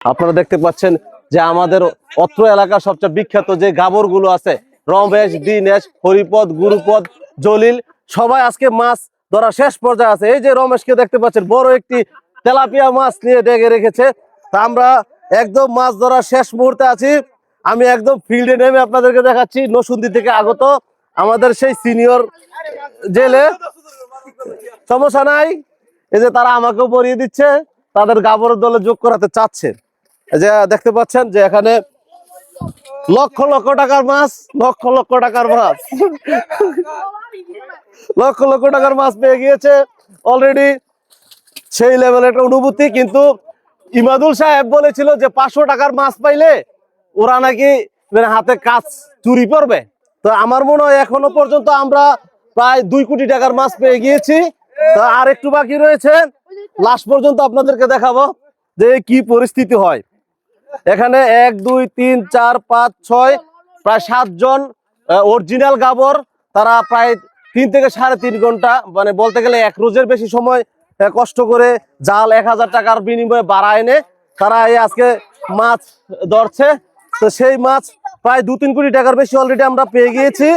আপনারা দেখতে পাচ্ছেন যে আমাদের অত্র এলাকার সবচেয়ে বিখ্যাত যে গাবরগুলো আছে, রমেশ, দিনেশ, হরিপদ, গুরুপদ, জলিল, সবাই আজকে মাছ ধরা শেষ পর্যায়ে আছে। এই যে রমেশকে দেখতে পাচ্ছেন, বড় একটি তেলাপিয়া মাছ নিয়ে ডেকে রেখেছে। তা আমরা একদম মাছ ধরা শেষ মুহূর্তে আছি। আমি একদম ফিল্ডে নেমে আপনাদেরকে দেখাচ্ছি, নসুন্দি থেকে আগত আমাদের সেই সিনিয়র জেলে। সমস্যা নাই, এই যে তারা আমাকেও পরিয়ে দিচ্ছে, তাদের গাবরের দলে যোগ করাতে চাচ্ছে। যে দেখতে পাচ্ছেন যে এখানে লক্ষ লক্ষ টাকার মাছ, লক্ষ লক্ষ টাকার মাছ। লক্ষ লক্ষ টাকার মাছ পেয়ে গিয়েছে অলরেডি সেই লেভেলের একটা অনুভূতি, কিন্তু ইমাদুল সাহেব বলেছিল যে পাঁচশো টাকার মাছ পাইলে ওরা নাকি মানে হাতে কাজ চুরি করবে। তো আমার মনে হয় এখনও পর্যন্ত আমরা প্রায় দুই কোটি টাকার মাছ পেয়ে গিয়েছি। আর একটু বাকি রয়েছে। লাস্ট পর্যন্ত আপনাদেরকে দেখাবো যে কি পরিস্থিতি হয়। এখানে এক, দুই, তিন, চার, পাঁচ, ছয়, প্রায় সাতজন অরিজিনাল গাবর। তারা প্রায় তিন থেকে সাড়ে তিন ঘণ্টা মানে বলতে গেলে এক রোজের বেশি সময় কষ্ট করে জাল এক হাজার টাকার বিনিময়ে বাড়া এনে তারা এই আজকে মাছ ধরছে। তো সেই মাছ প্রায় দু, তিন কোটি টাকার বেশি অলরেডি আমরা পেয়ে গিয়েছি।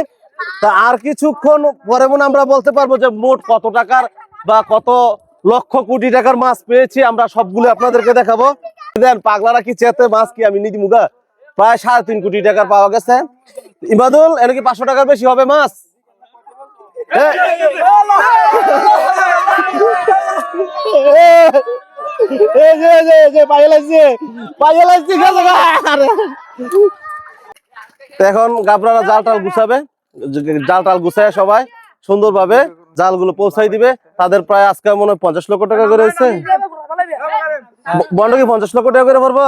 তা আর কিছুক্ষণ পরে মনে আমরা বলতে পারব যে মোট কত টাকার বা কত লক্ষ কোটি টাকার মাছ পেয়েছি, আমরা সবগুলো আপনাদেরকে দেখাবো। দেন, পাগলারা কি চেতে মাছ কি আমি নিদি মুগা প্রায় সাড়ে তিন কোটি টাকার পাওয়া গেছে। ইমাদুল এর কি পাঁচশো টাকার বেশি হবে মাছ? এখন গাবরারা জাল টাল গুছাবে, জাল টাল গুছায় সবাই সুন্দরভাবে জালগুলো পৌঁছাই দিবে। তাদের প্রায় আজকে মনে হয় পঞ্চাশ লক্ষ টাকা করে বন্ড কি পঞ্চাশ লক্ষ টাকা করে ভরবো?